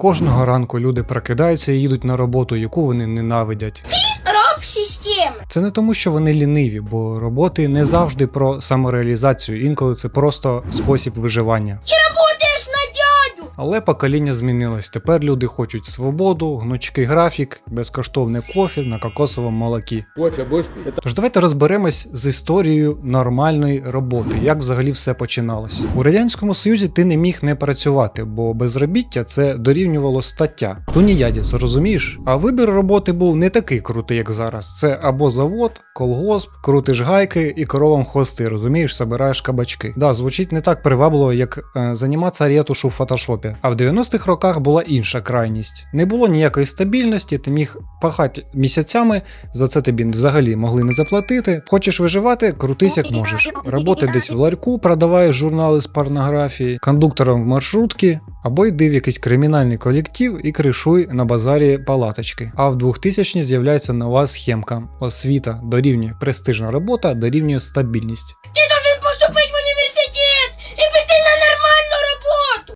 Кожного ранку люди прокидаються і їдуть на роботу, яку вони ненавидять. Роб системи. Це не тому, що вони ліниві, бо роботи не завжди про самореалізацію, інколи це просто спосіб виживання. Дядю. Але покоління змінилось. Тепер люди хочуть свободу, гнучкий графік, безкоштовне кофе на кокосовому молокі. Кофе будешь пить? Тож давайте розберемось з історією нормальної роботи, як взагалі все починалось. У радянському союзі ти не міг не працювати, бо безробіття це дорівнювало стаття. Туніядець, розумієш? А вибір роботи був не такий крутий, як зараз. Це або завод, колгосп, крутиш гайки і коровам хвости, розумієш, собираєш кабачки. Да, звучить не так привабливо, як е, займатися ретушу в фотошопі. А в 90-х роках була інша крайність. Не було ніякої стабільності, ти міг пахати місяцями, за це тобі взагалі могли не заплатити. Хочеш виживати, крутись як можеш. Роботи десь в ларьку, продаваєш журнали з порнографії, кондуктором в маршрутки, або йди в якийсь кримінальний колектив і кришуй на базарі палаточки. А в 2000 з'являється нова схемка. Освіта дорівнює престижна робота, дорівнює стабільність. Ты